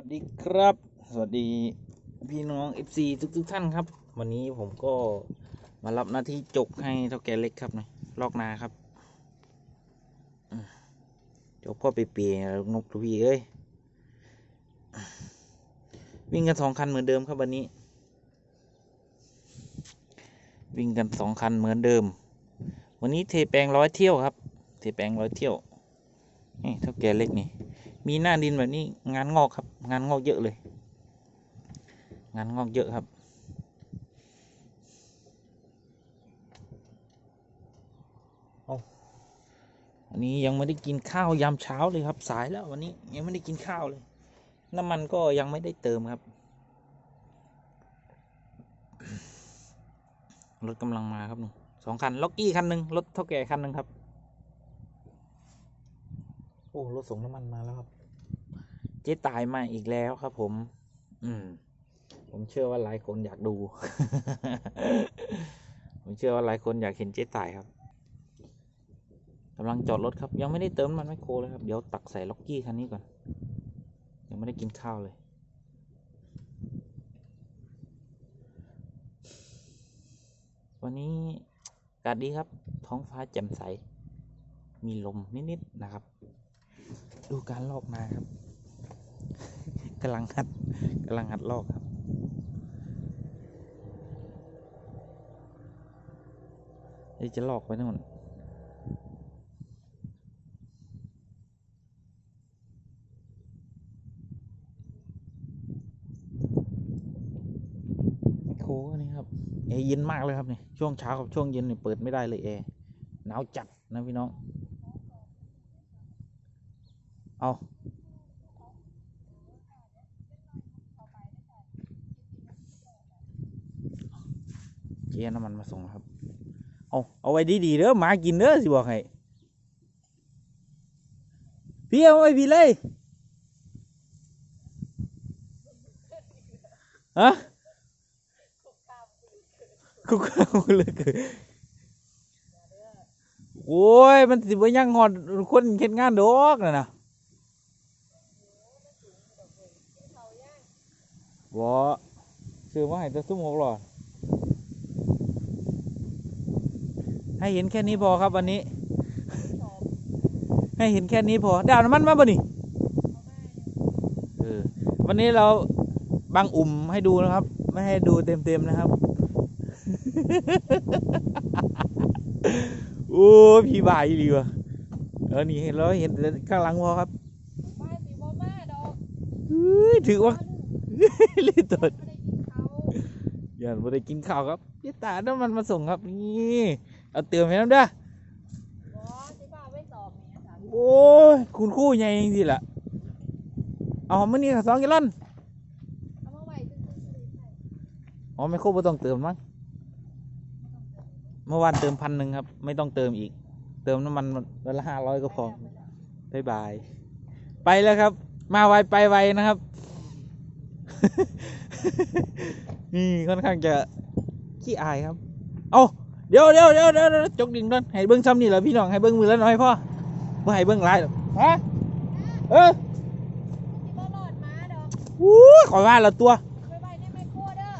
วัสดีครับ สวัสดีพี่น้อง FC ทุกทุกๆท่านครับ วันนี้ผมก็มารับหน้าที่จกให้เท่าแกเล็กครับนะลอกนาครับจกพ่อไปเปลี่ยนนกทุกพี่เอ้ยวิ่งกันสองคันเหมือนเดิมครับวันนี้ วิ่งกันสองคันเหมือนเดิม วันนี้เทแปลงร้อยเที่ยวครับ เทแปลงร้อยเที่ยวนี่เท่าแกเล็กนี่มีหน้าดินแบบนี้งานงอกครับ งานงอกเยอะเลย งานงอกเยอะครับอาอันนี้ยังไม่ได้กินข้าวยามเช้าเลยครับ สายแล้ววันนี้ยังไม่ได้กินข้าวเลย น้ำมันก็ยังไม่ได้เติมครับ รถกำลังมาครับหนูสองคัน ล็อกกี้คันหนึ่งรถเท่าแก่คันหนึ่งครับ โอ้ รถส่งน้ำมันมาแล้วครับ จ๊ตายมาอีกแล้วครับผม อืม ผมเชื่อว่าหลายคนอยากดู ผมเชื่อว่าหลายคนอยากเห็นเจ๊ตายครับกำลังจอดรถครับ ยังไม่ได้เติมมันไมโครเลยครับ เดี๋ยวตักใส่ล็อกกี้คันนี้ก่อน ยังไม่ได้กินข้าวเลย วันนี้อากาศดีครับ ท้องฟ้าแจ่มใส มีลมนิดๆนะครับ ดูการลอกนาครับ กำลังหัดกำลังหัดลอกครับเดี๋ยวจะลอกไปนู่นไมโครอันนี้ครับแอร์เย็นมากเลยครับเนี่ยช่วงเช้ากับช่วงเย็นเนี่ยเปิดไม่ได้เลยแอร์หนาวจัดนะพี่น้อง เอา เจียน้ำมันมาส่งครับ เอาเอาไว้ดีๆเด้อหมากินเด้อสิบอกให้พี่เอาไว้พี่เลยฮะคุกข้าวเลยเกิดโอ้ย มันสิบ่ยังงอดคนเฮ็ดงานดอกน่ะนะบ่ซื้อมาให้แตัวซุ้มหกหลอด ให้เห็นแค่นี้พอครับวันนี้ ให้เห็นแค่นี้พอได้เอาน้ำมันมาบ่นี่เออวันนี้เราบังอุ่มให้ดูนะครับ ไม่ให้ดูเต็มๆนะครับโอ้พี่บายอีหลีวะเออนี่เห็นแล้วเห็นแต่ข้างหลังพอครับบ้านสีบ่มาดอกเฮ้ยถือว่ารีบตดไม่ได้กินเขาอย่าไม่ได้กินข้าวครับพี่ตาน้ำมันมาส่งครับนี่ เอาเติมให้น้ำเด้อบ่สิบ้าไว้สอบเนี่ยสามโอ้ยคุณครู่ใหญ่จริงๆล่ะ เอามื่อนี้สองกิโลนเอามาไว้ซื่อๆเลยใช่อ๋อไม่ครบไม่ต้องเติมมั้งเมื่อวานเติมพันหนึ่งครับ ไม่ต้องเติมอีก เติมน้ำมันวันละห้าร้อยก็พอบายบาย ไปแล้วครับ มาไวไปไวนะครับ นี่ค่อนข้างจะขี้อายครับ เอา เดี๋ยวเดี๋ยวเดี๋ยวเดี๋ยวเดี๋ยวจกดิ่งก่อนให้เบิ้งซ้ำนี่แหละพี่น้องให้เบิ้งมือแล้วหน่อยพ่อบ่ให้เบิ้งหลายหรอกฮะเออสิบ่รอดมาดอกวู้ขอว่าละตัวไปไว้ในไมโครเด้อ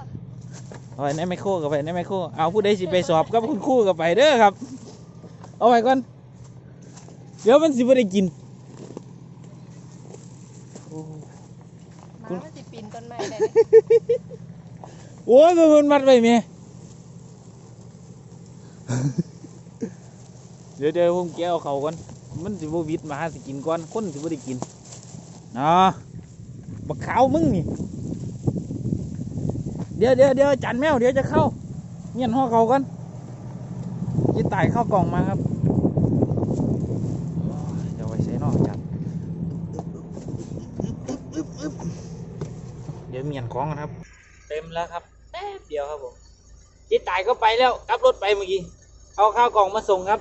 เอาไปในไมโครกับไปในไมโครเอาผู้ใดสิไปสอบกับคุณครู่กับไปเด้อครับ เอาไปก่อนเดี๋ยวมันสิบ่ได้กินโอ้หมามันสิปีนต้นไม้ได้โอ้ยมันมันมัดไปเมีย เดี๋ยวเดี๋ยวผมแก้วเขาก่อน มันสิบวิดมาหาสิกินก่อนคนสิบ่ได้กินเนาะบักขาวมึงนี่ เดี๋ยวเดี๋ยวเดี๋ยวจันแมวเดี๋ยวจะเข้า เงียนห่อเขาก่อนยี่ตายเข้ากล่องมาครับเดี๋ยวไว้ใช้นอกจันเดี๋ยวเมียนของกันครับ เต็มแล้วครับแป๊บเดียวครับผมยี่ตายก็ไปแล้วกลับรถไปเมื่อกี้ เอาข้าวกล่องมาส่งครับ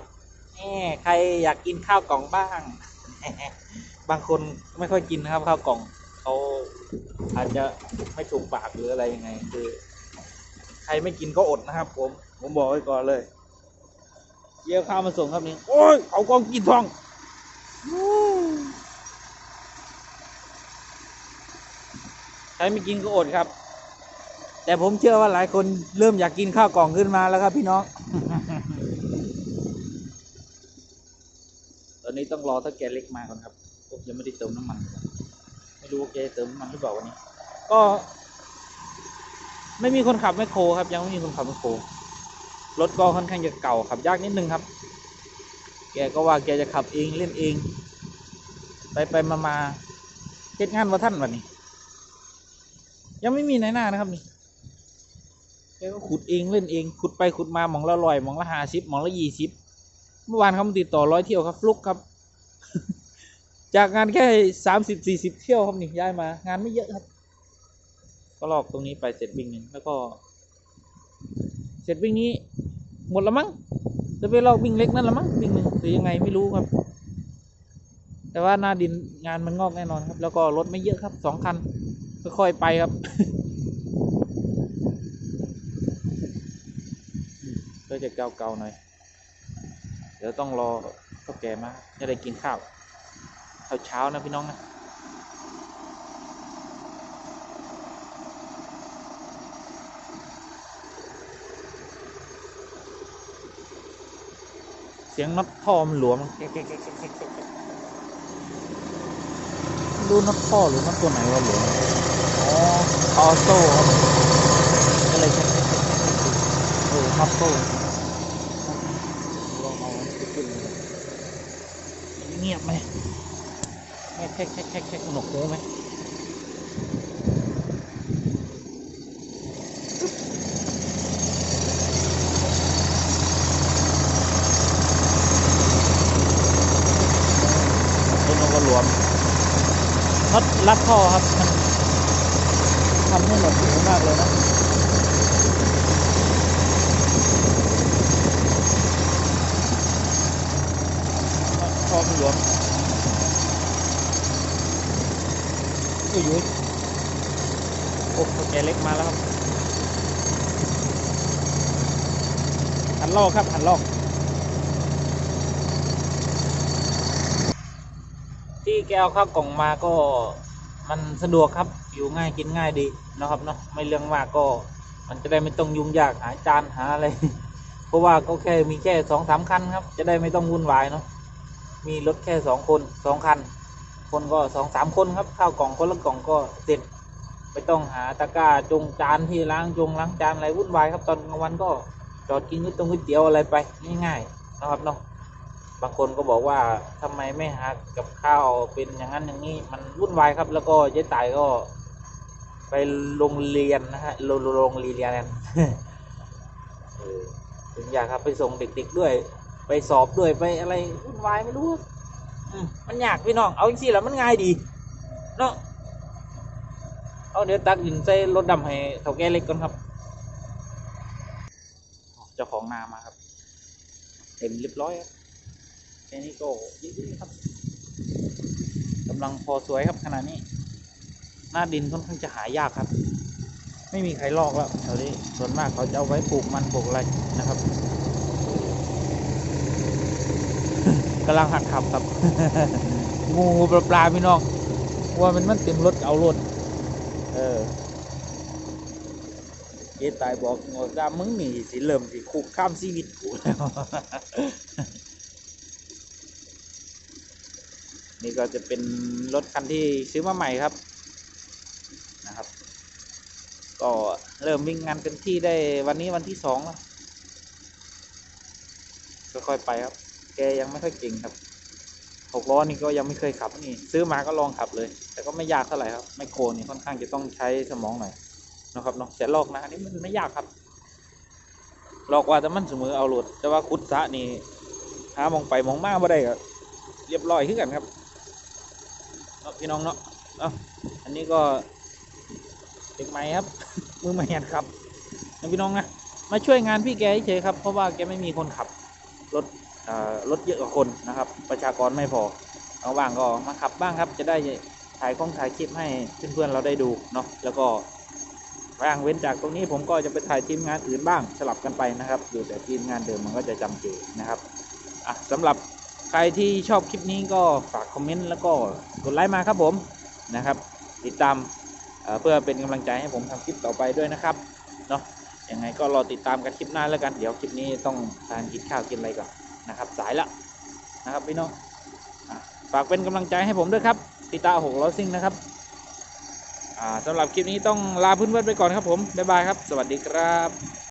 แหมใครอยากกินข้าวกล่องบ้าง บางคนไม่ค่อยกินนะครับ ข้าวกล่องเขาอาจจะไม่ถูกปากหรืออะไรยังไง คือ ใครไม่กินก็อดนะครับ ผม ผมบอกไว้ก่อนเลยเยี่ยวข้าวมาส่งครับนี่โอ้ยเอากล่องกินทองใครไม่กินก็อดครับ แต่ผมเชื่อว่าหลายคนเริ่มอยากกินข้าวกล่องขึ้นมาแล้วครับพี่น้อง อนนี้ต้องรอถ้าแกเล็กมาก่อนครับผมยังไม่ได้เติมน้ำมันเลยไม่รู้ว่าแกเติมน้ำมันหรือเปล่าวันนี้ ก็ ไม่มีคนขับแมคโครครับ ยังไม่มีคนขับแมคโครรถก็ค่อนข้างจะเก่าขับยากนิดนึงครับ แกก็ว่าแกจะขับเองเล่นเอง ไปไปมามาเฮ็ดงานว่าท่านวันนี้ ยังไม่มีไหนหน้านะครับนี่แกก็ขุดเองเล่นเองขุดไปขุดมาหมองละลอยหมองละห้าสิบหมองละยี่สิบ เมื่อวานเขามาติดต่อร้อยเที่ยวครับฟลุกครับ จากงานแค่สามสิบสี่สิบเที่ยวครับนี่ย้ายมา งานไม่เยอะครับ ก็ลอกตรงนี้ไปเสร็จวิ่งหนึ่งแล้วก็ เสร็จวิ่งนี้ หมดแล้วมั้งจะไปลอกวิ่งเล็กนั่นละมั้งวิ่งหนึ่งหรือยังไงไม่รู้ครับ แต่ว่าหน้าดินงานมันงอกแน่นอนครับ แล้วก็รถไม่เยอะครับสองคันค่อยๆไปครับก็จะเก่าๆหน่อย ดี๋ยวต้องรอข้าแก่มาจะได้กินข้าวข้าวเช้านะพี่น้องนะเสียงน็อตท่อมันหลวมดูน็อตท่อหรือน็อตตัวไหนว่าหลวมอ๋อออโต้ครับก็เลยแก๊กๆๆๆเออน็อตโต้ลองเอาไปขึ้นเลย เงียบไหมแค่แค่แค่แค่หนวกหูไหมต้นก็หลวมน็อตรัดท่อครับ มันทำให้หนวกหูมากเลยนะพอมันหลวม อุ้ยอุ้ยโอ้แกเล็กมาแล้วครับหันลอกครับหันลอก ที่แกเอาข้าวกล่องมาก็มันสะดวกครับอยู่ง่ายกินง่ายดีนะครับเนาะไม่เรื่องมากก็ มันจะได้ไม่ต้องยุ่งยากหาจานหาอะไรเพราะว่าก็แค่มีแค่สองสามคันครับ จะได้ไม่ต้องวุ่นวายเนาะมีรถแค่สองคนสองคัน คนก็สองสามคนครับข้าวกล่องคนละกล่องก็เสร็จไม่ต้องหาตะกร้าจงจานที่ล้างจงล้างจานอะไรวุ่นวายครับตอนกลางวันก็จอดกินก๋วยตงก๋วยเตี๋ยวอะไรไปง่ายๆนะครับเนาะบางคนก็บอกว่าทำไมไม่หากับข้าวเป็นอย่างนั้นอย่างนี้มันวุ่นวายครับ แล้วก็เจ๊ตายก็ ไปโรงเรียนนะฮะโรงเรียนถึงอยากครับไปส่งเด็กๆด้วย ไปสอบด้วยไปอะไรวุ่นวายไม่รู้ มันยากพี่น้อง เอาจริงๆแล้วมันง่ายดี เนาะ เอาเดี๋ยวตักดินใส่รถดำให้เถ่าแก่เล็กก่อนครับ เจ้าของนามาครับ เต็มเรียบร้อยครับแค่นี้ก็ยอะๆครับกำลังพอสวยครับขนาดนี้ หน้าดินค่อนข้างจะหายากครับ ไม่มีใครลอกแล้วแถวนี้ส่วนมากเขาจะเอาไว้ปลูกมันปลูกอะไรนะครับ กำลังหัดขับครับงูปลาปลาพี่น้องว่ามันมันเต็มรถเอารถเออเกตายบอกงอกามึงหนีสิเริ่มสิคุกข้ามชีวิตกูแล้วนี่ก็จะเป็นรถคันที่ซื้อมาใหม่ครับนะครับ ก็เริ่มวิ่งงานเต็มที่ได้วันนี้วันที่สองแล้วค่อยๆไปครับ แกยังไม่ค่อยเก่งครับหกล้อนี่ก็ยังไม่เคยขับนี่ ซื้อมาก็ลองขับเลย แต่ก็ไม่ยากเท่าไหร่ครับไมโครนี่ค่อนข้างจะต้องใช้สมองหน่อยนะครับเนาะแต่ลอกนะอันนี้มันไม่ยากครับลอกว่าแต่มันเสมอเอาหลดแต่ว่าคุดสะนี่หามองไปมองมาบ่ได้ก็เรียบร้อยขึ้นกันครับเนาะพี่น้องเนาะเอาอันนี้ก็เด็กใหม่ครับ มือใหม่หัดขับนะพี่น้องนะมาช่วยงานพี่แกเฉยครับ เพราะว่าแกไม่มีคนขับรถ รถเยอะกว่าคนนะครับ ประชากรไม่พอเอาว่างก็มาขับบ้างครับ จะได้ถ่ายข้องถ่ายคลิปให้เพื่อนๆเราได้ดูเนาะแล้วก็ว่างเว้นจากตรงนี้ผมก็จะไปถ่ายทีมงานอื่นบ้างสลับกันไปนะครับอยู่แต่ทีมงานเดิมมันก็จะจำเจนะครับอะสำหรับใครที่ชอบคลิปนี้ก็ฝากคอมเมนต์แล้วก็กดไลค์มาครับผมนะครับ ติดตามเอ่อเพื่อเป็นกำลังใจให้ผมทำคลิปต่อไปด้วยนะครับเนาะยังไงก็รอติดตามกันคลิปหน้าแล้วกันเดี๋ยวคลิปนี้ต้องทานกินข้าวกินอะไรก่อน นะครับสายละนะครับพี่น้องฝากเป็นกำลังใจให้ผมด้วยครับติตาหกล้อซิ่งนะครับอ่าสำหรับคลิปนี้ต้องลาเพื่อนๆไปก่อนครับผมบ๊ายบายครับ สวัสดีครับ